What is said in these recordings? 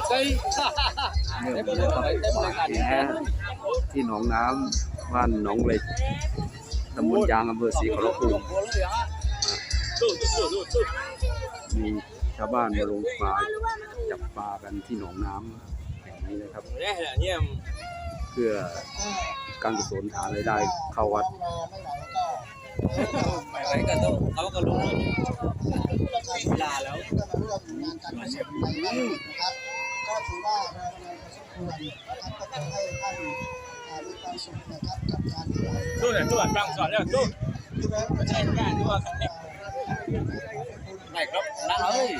ดไปเริ่มเลยครับหวาแหที่หนองน้ำบ้านหนองเหล็กตำบลยางอำเภอศรีขอรภูมิมีชาวบ้านมาลงปลาจับปลากันที่หนองน้ำแห่งนี้นะครับ เพื่อการกุศลหารายได้เข้าวัด Mày lấy cả đâu Tao có đúng không Là đâu ก็ ถือว่าเราเราสมควรนะครับก็ต้องให้ท่านอ่ามีความสุขนะครับกับการที่เรา Tôi này tôi là trăng giỏi là tôi Chạy cả nhưng mà Này không Đã ơi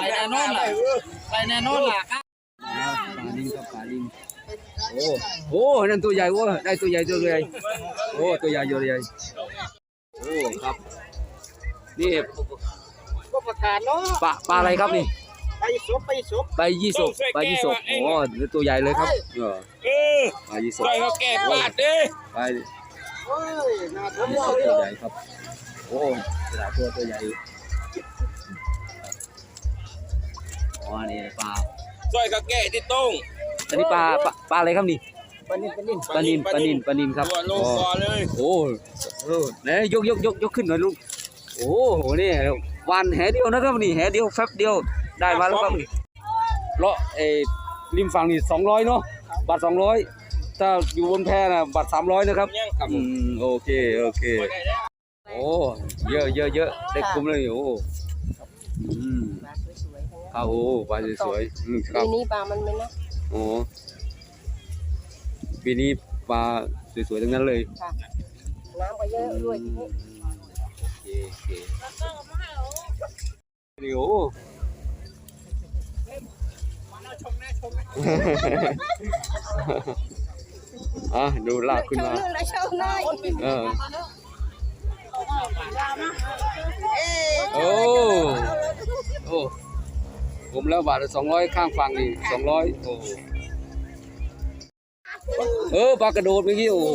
Này nè non là Này nè non là khác ปลาลิงครับปลาลิงโอ้โหนั่นตัวใหญ่เว้ยได้ตัวใหญ่ตัวใหญ่โอ้ตัวใหญ่ตัวใหญ่โอ้ครับนี่ก็ประกาศเนาะปลาปลาอะไรครับนี่ไป สบไปสบปลายี่สกปลายี่สกโอ้ตัวใหญ่เลยครับเออ Ừ ปลายี่สก Rồi nó kẹp bạt đi ปลาเฮ้ยน่าทดยี่ลสองกเลตัวยใหญ่ครับโอ้กระดาษตัวตัวใหญ่อ๋อนี่ปลา Rồi cả kẻ đi tung อันนี้ปลาปลาปลาอะไรครับนี่ปนินปนินปลานินปลานินปลานินครับ Rồi lô อ๋อ bò lên โอ้เออไหนยกยกยกยกขึ้นหน่อยลูกโอ้โหนี่วันแหเดียวนะครับนี่แหเดียวแฟบเดียว ได้มาแล้วครับนี่เลาะเออริมฝั่งนี่สองร้อยเนาะบาทสองร้อยถ้าอยู่บนแพน่ะบาทสามร้อยนะครับ Nhanh cầm อืมโอเคโอเค Rồi này đấy โอ้เยอะเยอะเยอะได้คุ้มเลยโอ้อืมปลาสวยๆทั้งนั้นข้าวโอ้ปลาสวยๆอืมครัปีบนี้ปลามันไม่นะโอ้ปีนี้ปลาสวยๆทั้งนั้นเลยค่ะน้ำก็เยอะด้วยทีนี้โอเคโอเคนี่โอ้ อะดูลากขึ้นมาเอยเออโอ้โอ้ผมแล้วบาทสองร้อยข้างฝั่งนี่สองร้อยโอ้เออปลากระโดดเมื่อกี้โอ้โห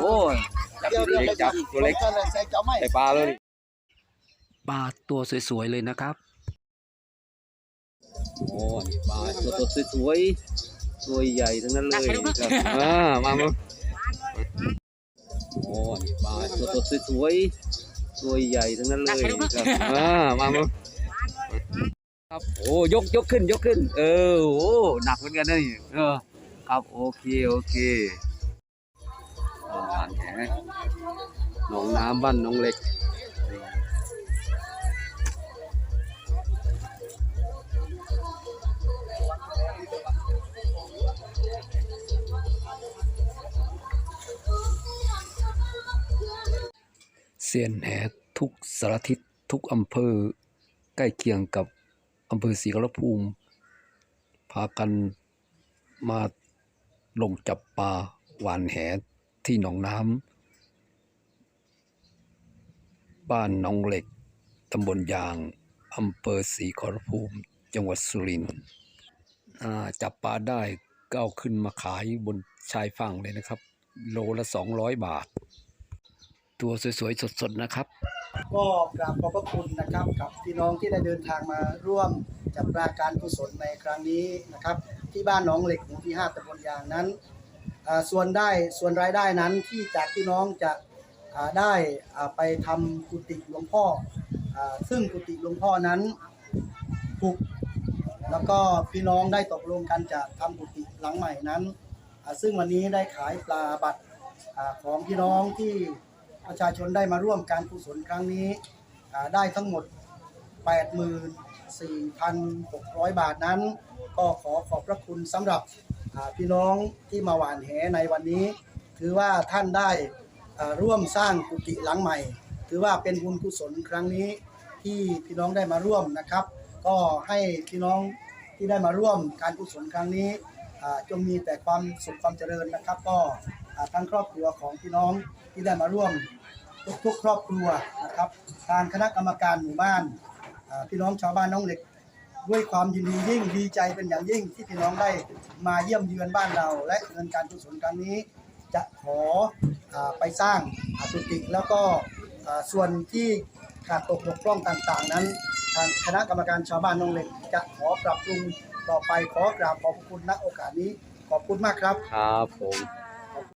โอ้ยจับตัวเล็กจับตัวเล็กใส่ปลาเลยปลาตัวสวยๆเลยนะครับ โอ้นี่ปลาตัวตัวสวยๆตัวใหญ่ทั้งนั้นเลยครับอ่ามามาโอ้นี่ปลาตัวตัวสวยๆตัวใหญ่ทั้งนั้นเลยครับอ่ามามาครับโอ้ยกยกขึ้นยกขึ้น เออโอ้หนักเหมือนกันนะนี่เออครับโอเคโอเคอ่าแหมหนองน้ำบ้านหนองเล็ก เซียนแหทุกสารทิศทุกอำเภอ ใกล้เคียงกับอำเภอศรีขอรภูมิ พากันมาลงจับปลาหวานแหที่หนองน้ำบ้านหนองเหล็กตำบลยางอำเภอศรีขอรภูมิ จังหวัดสุรินทร์จับปลาได้ก็เอาขึ้นมาขายบนชายฝั่งเลยนะครับ โลละสองร้อยบาท ตัวสวยๆ สดๆ นะครับ ก็กราบขอบพระคุณนะครับกับพี่น้องที่ได้เดินทางมาร่วมจัดปราการกุศลในครั้งนี้นะครับ ที่บ้านหนองเหล็กหมู่ที่ 5ตำบลยางนั้น ส่วนได้ส่วนรายได้นั้นที่จากพี่น้องจะได้ไปทำกุฏิหลวงพ่ออซึ่งกุฏิหลวงพ่อนั้นถูกแล้วก็พี่น้องได้ตกลงกันจะทำกุฏิหลังใหม่นั้น ซึ่งวันนี้ได้ขายปลาบัตรของพี่น้องที่ ประชาชนได้มาร่วมการกุศลครั้งนี้ได้ทั้งหมด 84,600 บาทนั้น ก็ขอขอบพระคุณสำหรับพี่น้องที่มาหวานแหในวันนี้ ถือว่าท่านได้ร่วมสร้างกุฏิหลังใหม่ ถือว่าเป็นบุญกุศลครั้งนี้ที่พี่น้องได้มาร่วมนะครับ ก็ให้พี่น้องที่ได้มาร่วมการกุศลครั้งนี้จงมีแต่ความสุขความเจริญนะครับ ก็ ทั้งครอบครัวของพี่น้องที่ได้มาร่วมทุกๆครอบครัวนะครับ ทางคณะกรรมการหมู่บ้านพี่น้องชาวบ้านน้องเหล็ก ด้วยความยินดียิ่งดีใจเป็นอย่างยิ่งที่พี่น้องได้มาเยี่ยมเยือนบ้านเรา และเงินการกุศลครั้งนี้ จะขออไปสร้างอาสุติแล้วก็ส่วนที่ขาดตกบกพร่องต่างๆ นั้น ทางคณะกรรมการชาวบ้านหนองเหล็ก จะขอปรับปรุงต่อไปขอกราบขอบคุณณโอกาสนี้ขอบคุณมากครับ ครับผม